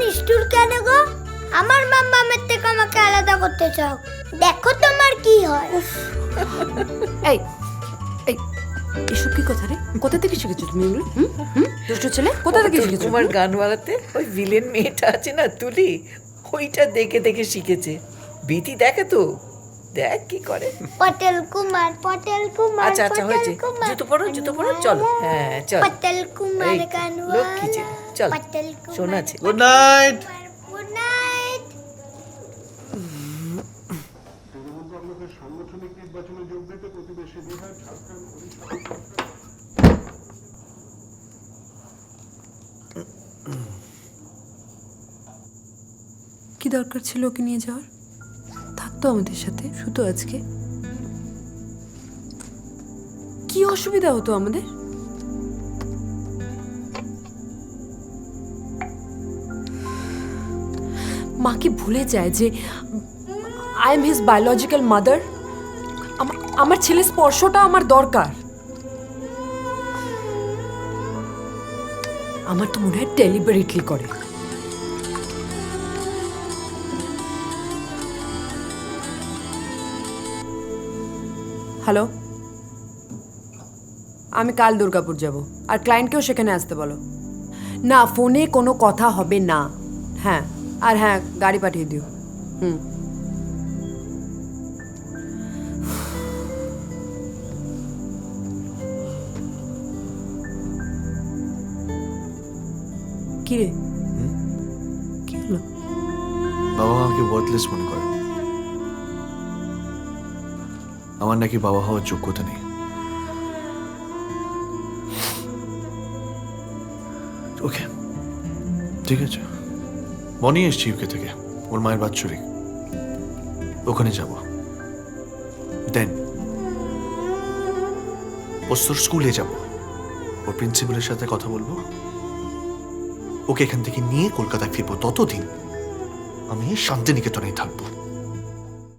নিষ্ঠুর কেন গো? আমার মাম্মামের থেকে আমাকে আলাদা করতে চাও। দেখো তোমার কি হয়। এই এই এসব কি কথা রে? কোথা থেকে শিখেছো তুমি এগুলো? হুম? হুম? দুষ্ট ছেলে? কোথা থেকে শিখেছো? তোমার গান বাজাতে ওই ভিলেন মেয়েটা আছে না তুলি? ওইটা দেখে দেখে শিখেছে। বিতি দেখে তো? দেখ কি করে। পটেল কুমার পটেল কুমার আচ্ছা আচ্ছা হয়েছে। জুতো পরো জুতো পরো চলো। হ্যাঁ চল। পটেল কুমার এই, গানওয়ালা লক্ষ্মী চল। পটেল কুমার শোনা আছে। গুড নাইট গুড নাইট সাংগঠনিক নির্বাচনে যোগ দিতে প্রতিবেশী বিহার ঝাড়খণ্ড কি দরকার ছিল ওকে নিয়ে যাওয়ার? থাকতো আমাদের সাথে, শুধু আজকে? কি অসুবিধা হতো আমাদের? মা কি ভুলে যায় যে I am his biological mother আমার ছেলে স্পর্শটা আমার দরকার। আমার তো মনে হয় ডেলিবারেটলি করে। হ্যালো। আমি কাল দুর্গাপুর যাব আর ক্লায়েন্টকেও সেখানে আসতে বলো। না ফোনে কোনো কথা হবে না। হ্যাঁ আর হ্যাঁ গাড়ি পাঠিয়ে দিও। হুম। কি রে কি হলো? বাবা আমাকে ওয়ার্থলেস মনে করে। আমার নাকি বাবা হওয়ার যোগ্যতা নেই। ওকে, ঠিক আছে। মনি এসছি ইউকে থেকে, ওর মায়ের বাৎসরিক ওখানে যাব। দেন ওস্তর স্কুলে যাব। ওর প্রিন্সিপালের সাথে কথা বলব। ওকে এখান থেকে নিয়ে কলকাতায় ফিরবো ততদিন। আমি শান্তিনিকেতনেই থাকব।